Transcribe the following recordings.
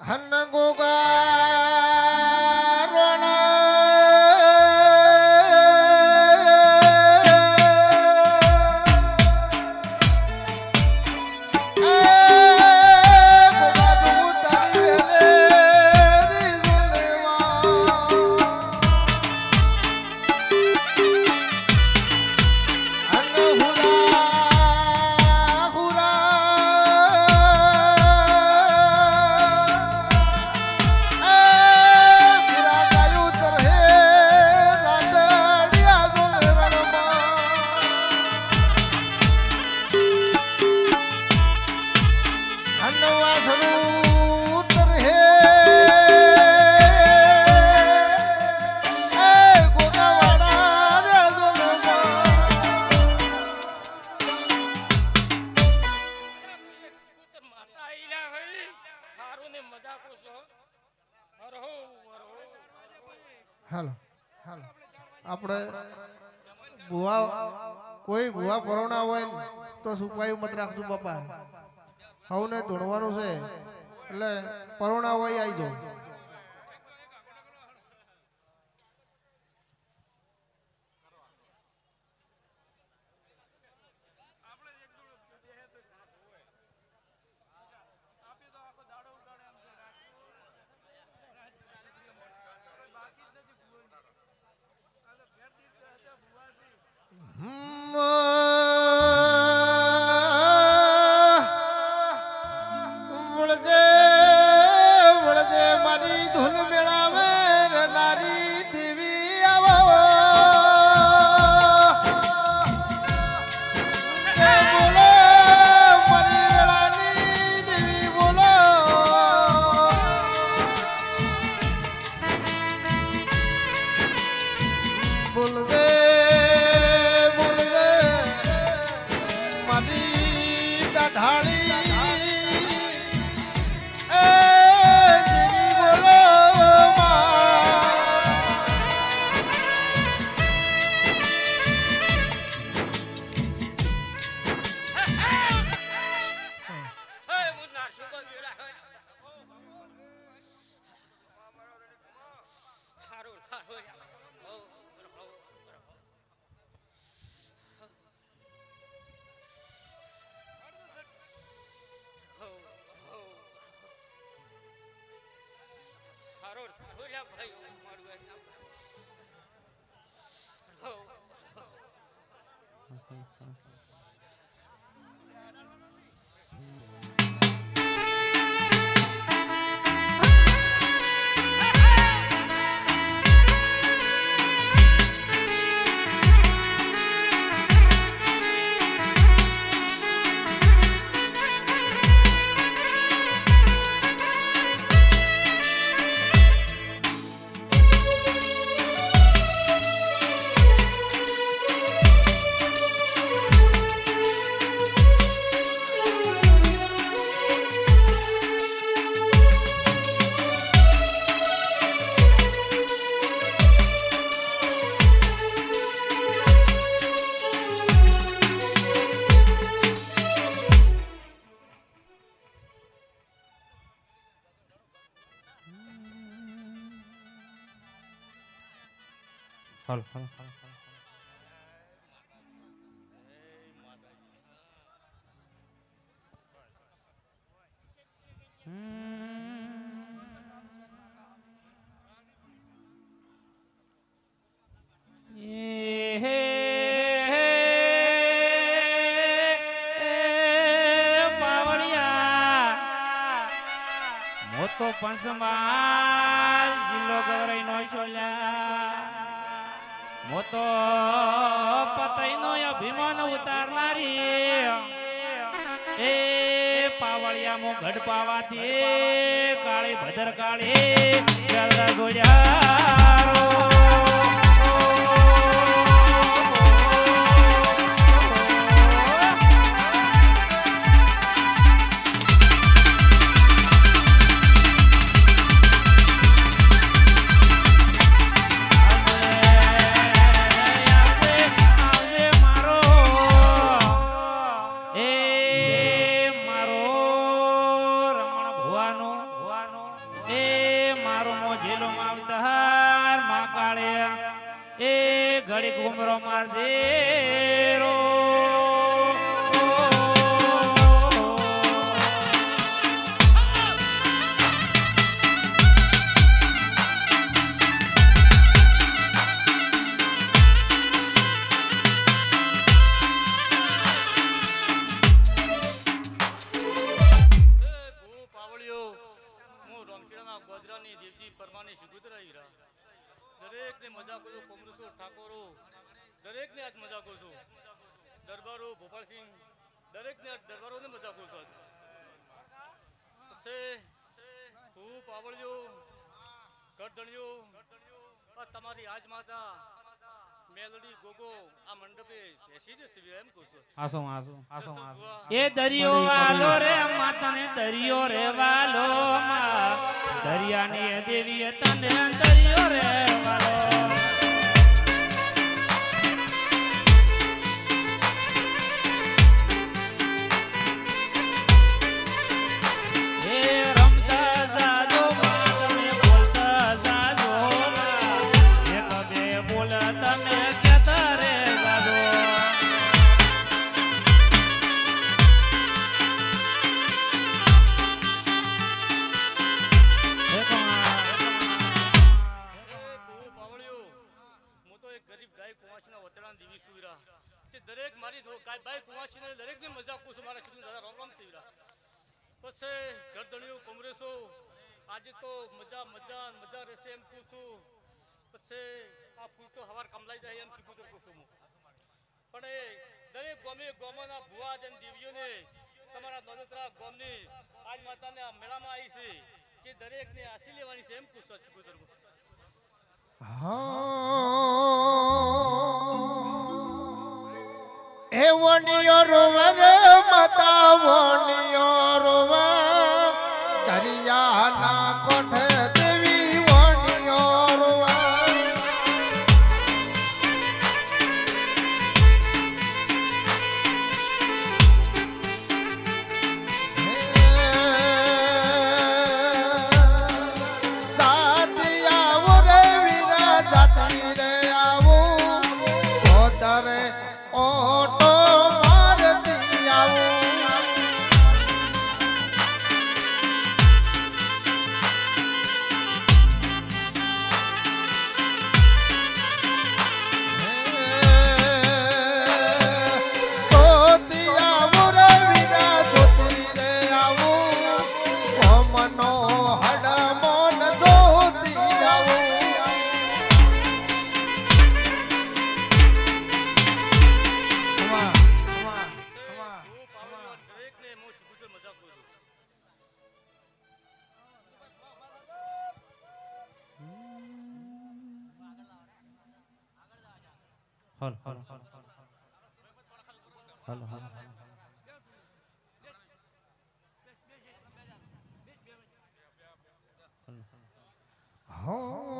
ಹನ್ನಗೋಗಾ ની હાલો આપણે ભુવા, કોઈ ભુવા પરોણા હોય તો સુપાયું મત રાખજો બાપા. હવને ધોણવાનું છે, એટલે પરોણા હોય આવી જાઓ. 可以可以可以好了好了好了好了。દરેકને આજ મજા કરું છું. દરબારો ભોપાલસિંહ દરેકને દરબારોને મજા છું આજ. પછી ભૂ પાવળિયો ગરદણિયો આ તમારી આજ માતા મેલડી ગોગો આ મંડપે બેસી જશે એમ કહું છું. આસો આસો આસો આસો એ દરિયો વાલો રે માતાને દરિયો રે વાલો માં. દરિયાની દેવી તને દરિયો રે વાલો. દરેક મારી કાંઈ બાય કુંવાસીને દરેકને મજા આપું છું. મારા ખેડૂત દાદા રામ રામ સુવીરા પછી ગરદણીઓ કોંગ્રેસો, આજે તો મજા મજા મજા રહેશે એમ કહું છું. પછી આ ફૂલ તો હવાર કમલાઈ જાય એમ શીખું તો કહું છું હું. પણ એ દરેક ગોમે ગોમાના ભુવા અને દેવીઓને તમારા દોલતરા ગોમની આજ માતાને મેળામાં આવી છે કે દરેકને આશી લેવાની છે એમ કહું છું તો કહું. હે વણિયો રોવર માતા વણિયો રોવ એ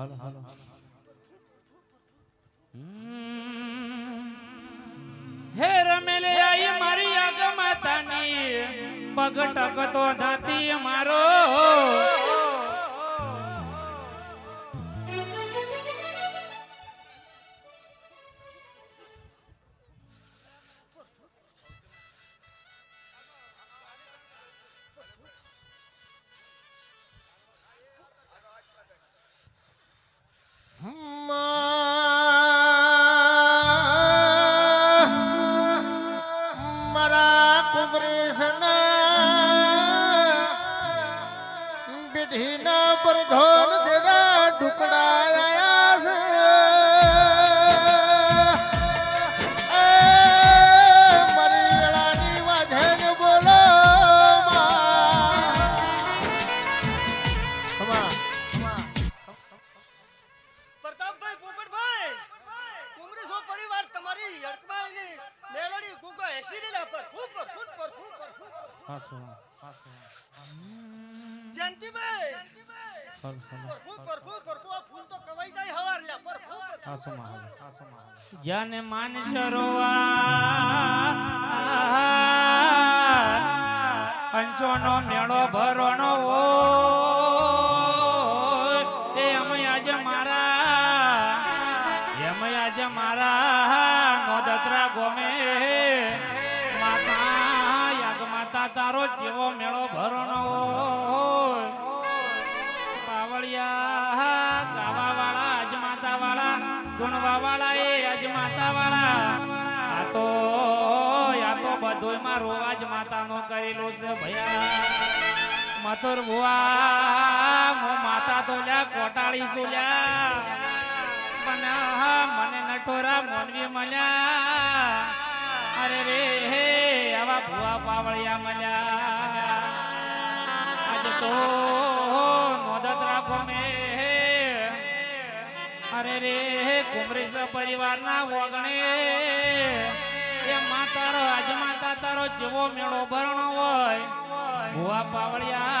হর হর જન માન સરોવા અંચોનો મેળો ભરણો ઓ મથુર ભુવા, હું માતા તો લ્યા કોટાળી સુલ્યા. લ્યા પણ મને નઠોરા મોનવી મળ્યા. અરે રે હે, આવા ભુવા પાવળિયા મળ્યા. આજ તો નોંધત રાખો મે. અરે રે હે કુમરીસ પરિવારના ઓગણે એ માતારો આજ માતા તારો જેવો મેળો ભરણો હોય. ભુવા પાવળિયા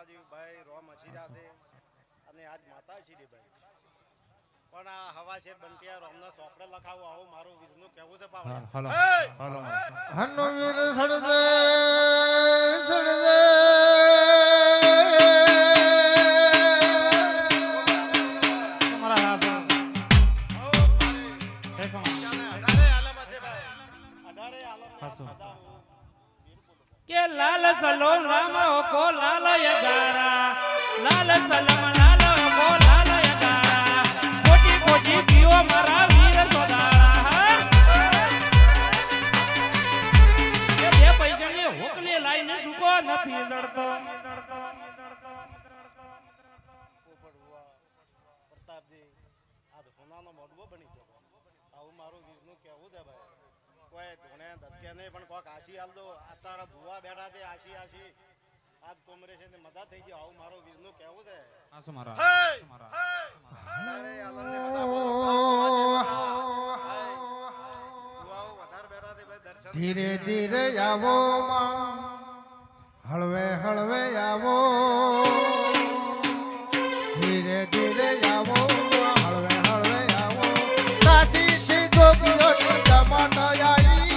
પ્રતાપજી રોમ અજીરા છે અને આજ માતા પણ આ હવા છે બંટિયા રોમને સોપડે લખાવું આવું મારું વીરનું કહેવું છે પાવડા હનો વીર સડજે સડજે કે લાલ સલો રામ કો લાલ નથી જડતો. આવું મારું વીરનું છે ભાઈ. કોઈ ધોને ધચકે નહીં, પણ કોક આશી હાલ દો આ ભુવા બેઠા છે, આશી આશી. આજ કોમરે છે ને મજા થઈ ગયો આવું મારું વીરનું કેવો છે. આ શું મારા? અરે આનંદને બધા બોલો. ભુવાઓ વધારે બેઠા છે ભાઈ દર્શન ધીરે ધીરે આવો માં. હળવે હળવે આવો. ધીરે ધીરે આવો હળવે હળવે આવો. કાશી થી ગોપીઓની જમાત આવી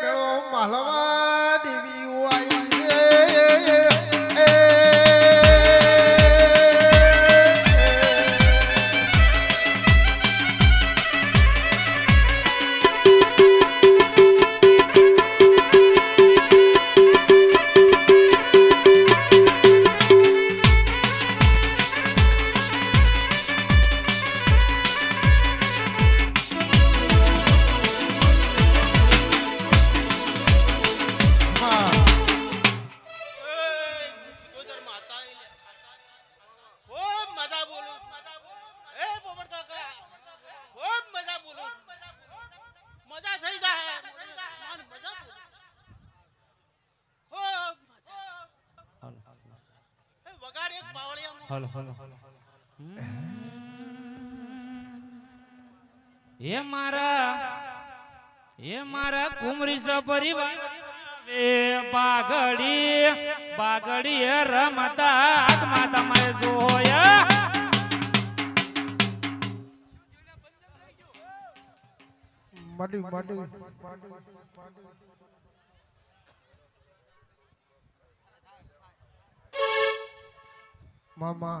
મેળો માલવા એ મારા એ મારા કુમરી પરિવાર બાગડી બાગડી રમતા આત્મા તમે જોયા. મડી મડી મામા.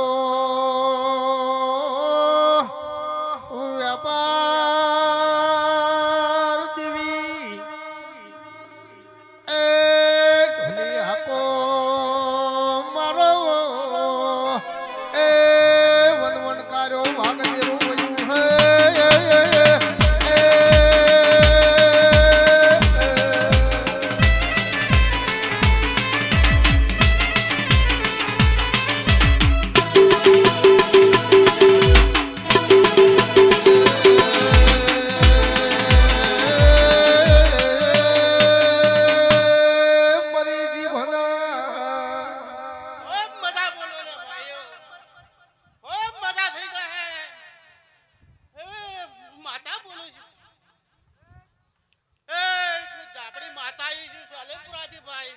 અમદાવાદી ભાઈ.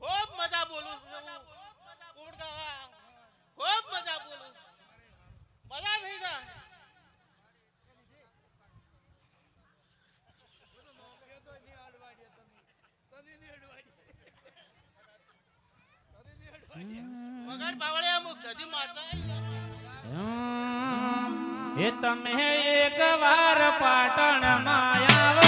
ખૂબ મજા બોલું છું ખૂબ મજા બોલું મજા થઈ જાય. એ તમે એક વાર પાટણમાં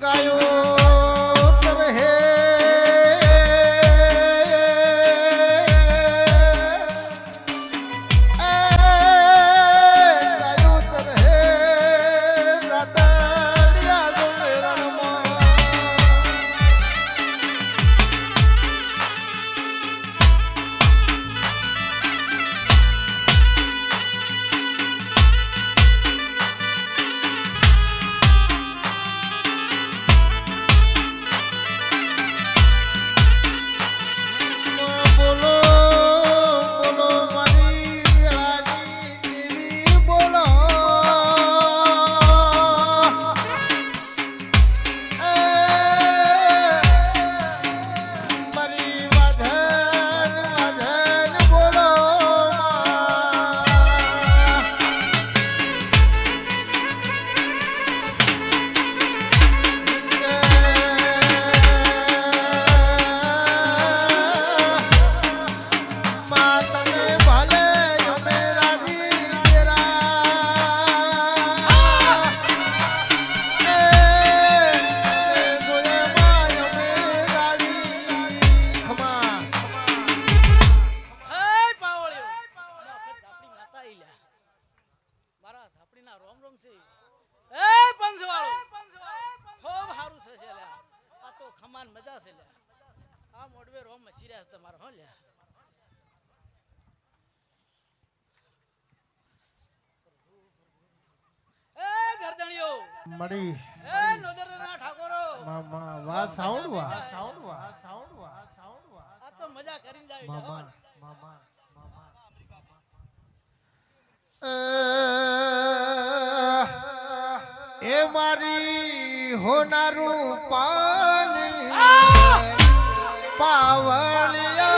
ગાયો. મળી વાહ સાઉન્ડ વાહ. સાઉન્ડ વાહ. સાઉન્ડ વાહ સાઉન્ડ વાહ. આ તો મજા કરીને જાય મામા મામા મામા. એ મારી હોનારું પાલી પાવળિયા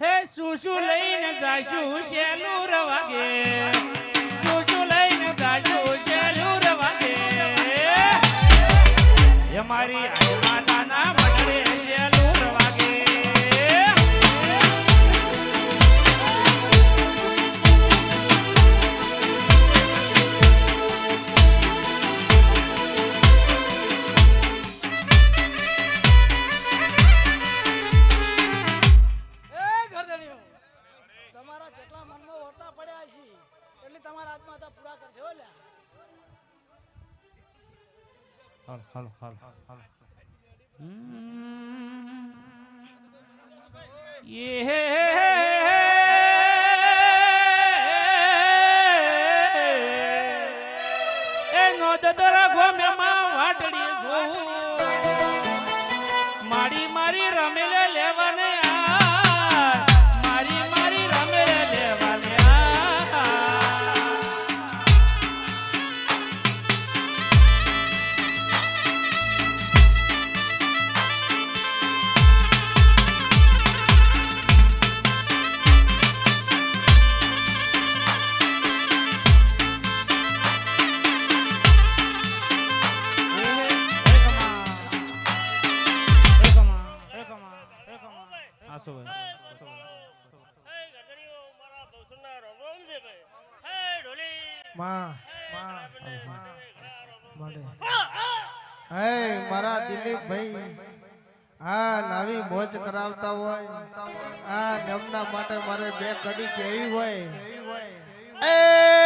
હે શું લઈને જાશું શેલું રવાગે. સુસુ લઈને જાશું શેલું રવાગે. એ મારી આજ મટરે શેલું રવાગે. એ મોજ કરાવતા હોય આ નમના માટે મારે બે કડી કેવી હોય? એ